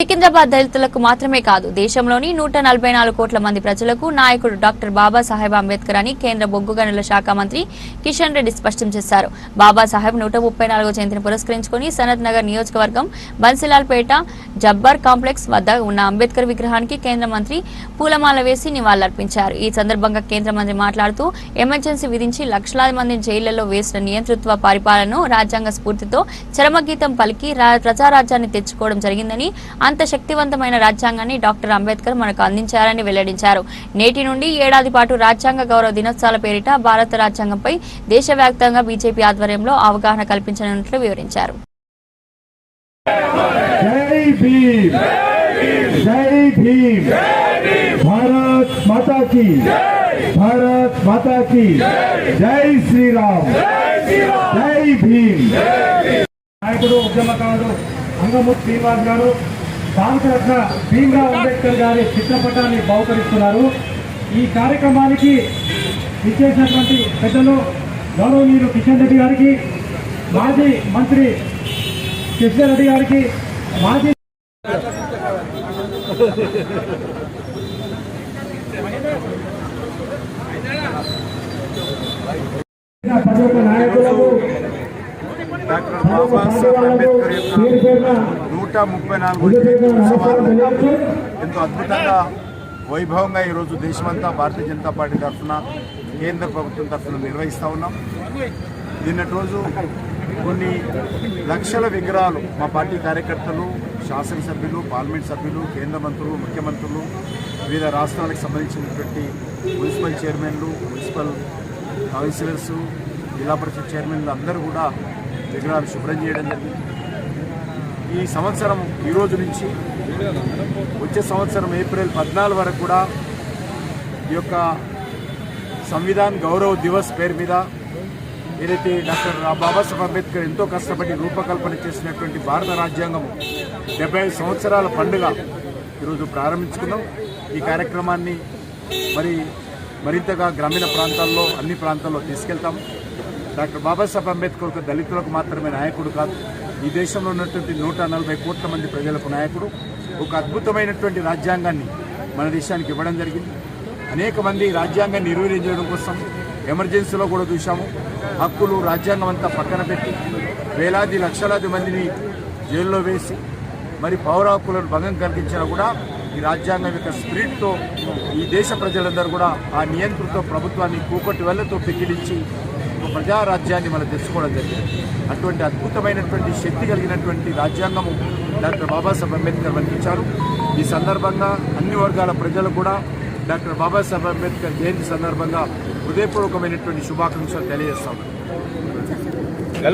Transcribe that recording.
సికింద్రాబాద్ దళితులకు మాత్రమే కాదు దేశంలోని నూట నలభై నాలుగు కోట్ల మంది ప్రజలకు నాయకుడు డాక్టర్ బాబాసాహెబ్ అంబేద్కర్ అని కేంద్ర బొగ్గు గనుల శాఖ మంత్రి కిషన్ రెడ్డి స్పష్టం చేశారు. బాబాసాహెబ్ నూట ముప్పై నాలుగో జయంతిని పురస్కరించుకుని సనత్ నగర్ నియోజకవర్గం బన్సిలాల్పేట జబ్బర్ కాంప్లెక్స్ వద్ద ఉన్న అంబేద్కర్ విగ్రహానికి కేంద్ర మంత్రి పూలమాల వేసి నివాళులర్పించారు. ఈ సందర్భంగా కేంద్ర మంత్రి మాట్లాడుతూ ఎమర్జెన్సీ విధించి లక్షలాది మందిని జైళ్ళలో వేసిన నియంతృత్వ పరిపాలనను రాజ్యాంగ స్ఫూర్తితో చరమగీతం పలికి రా- ప్రజారాజ్యాన్ని తెచ్చుకోవడం జరిగిందని అంత శక్తివంతమైన రాజ్యాంగాన్ని డాక్టర్ అంబేద్కర్ మనకు అందించారని వెల్లడించారు. నేటి నుండి ఏడాది పాటు రాజ్యాంగ గౌరవ దినోత్సవాల పేరిట భారత రాజ్యాంగంపై దేశవ్యాప్తంగా బీజేపీ ఆధ్వర్యంలో అవగాహన కల్పించనున్నట్లు వివరించారు. భారత్ మాతా కీ జై శ్రీరామ్! జై భీమ్! నాయకుడు ఉద్యమకారుడు అంగమూర్తి శ్రీనివాస్ గారు భారతరత్న భీమ్రావ్ అంబేద్కర్ గారి చిత్రపటాన్ని బహుకరిస్తున్నారు. ఈ కార్యక్రమానికి ఇచ్చేసినటువంటి పెద్దలు గౌరవనీయులు కిషన్ రెడ్డి గారికి మాజీ మంత్రి కృష్ణారెడ్డి గారికి మాజీ ప్రతి ఒక్క నాయకులకు పేరు పేరున నూట ముప్పై నాలుగు ఎంతో అద్భుతంగా వైభవంగా ఈరోజు దేశమంతా భారతీయ జనతా పార్టీ తరఫున కేంద్ర ప్రభుత్వం తరఫున నిర్వహిస్తూ ఉన్నాం. నిన్నటి రోజు కొన్ని లక్షల విగ్రహాలు మా పార్టీ కార్యకర్తలు శాసనసభ్యులు పార్లమెంట్ సభ్యులు కేంద్ర మంత్రులు ముఖ్యమంత్రులు వివిధ రాష్ట్రాలకు సంబంధించినటువంటి మున్సిపల్ చైర్మన్లు మున్సిపల్ కౌన్సిలర్స్ జిల్లా పరిషత్ చైర్మన్లు అందరూ కూడా విగ్రహాలు శుభ్రం చేయడం జరిగింది. ఈ సంవత్సరం ఈ రోజు నుంచి వచ్చే సంవత్సరం ఏప్రిల్ పద్నాలుగు వరకు కూడా ఈ యొక్క సంవిధాన్ గౌరవ్ దివస్ పేరు మీద ఏదైతే డాక్టర్ బాబాసాహెబ్ అంబేద్కర్ ఎంతో కష్టపడి రూపకల్పన చేసినటువంటి భారత రాజ్యాంగం డెబ్బై ఐదు సంవత్సరాల పండుగ ఈరోజు ప్రారంభించుకున్నాం ఈ కార్యక్రమాన్ని మరి మరింతగా గ్రామీణ ప్రాంతాల్లో అన్ని ప్రాంతాల్లో తీసుకెళ్తాం. డాక్టర్ బాబాసాహెబ్ అంబేద్కర్ ఒక దళితులకు మాత్రమే నాయకుడు కాదు. ఈ దేశంలో ఉన్నటువంటి నూట నలభై కోట్ల మంది ప్రజలకు నాయకుడు. ఒక అద్భుతమైనటువంటి రాజ్యాంగాన్ని మన దేశానికి ఇవ్వడం జరిగింది. అనేక మంది రాజ్యాంగాన్ని నిర్వహించడం కోసం ఎమర్జెన్సీలో కూడా చూశాము. హక్కులు రాజ్యాంగం అంతా పక్కన పెట్టి వేలాది లక్షలాది మందిని జైల్లో వేసి మరి పౌర హక్కులను భంగం కలిగించినా కూడా ఈ రాజ్యాంగం యొక్క స్పిరిట్తో ఈ దేశ ప్రజలందరూ కూడా ఆ నియంత్రిత ప్రభుత్వాన్ని కూకటి వెళ్ళతో పెకిలించి ఒక ప్రజా రాజ్యాన్ని మనం తెచ్చుకోవడం జరిగింది. అటువంటి అద్భుతమైనటువంటి శక్తి కలిగినటువంటి రాజ్యాంగము డాక్టర్ బాబాసాహెబ్ అంబేద్కర్ వర్ణించారు ఈ సందర్భంగా అన్ని వర్గాల ప్రజలు కూడా డాక్టర్ బాబాసాహెబ్ అంబేద్కర్ జయంతి సందర్భంగా హృదయపూర్వకమైనటువంటి శుభాకాంక్షలు తెలియజేస్తాం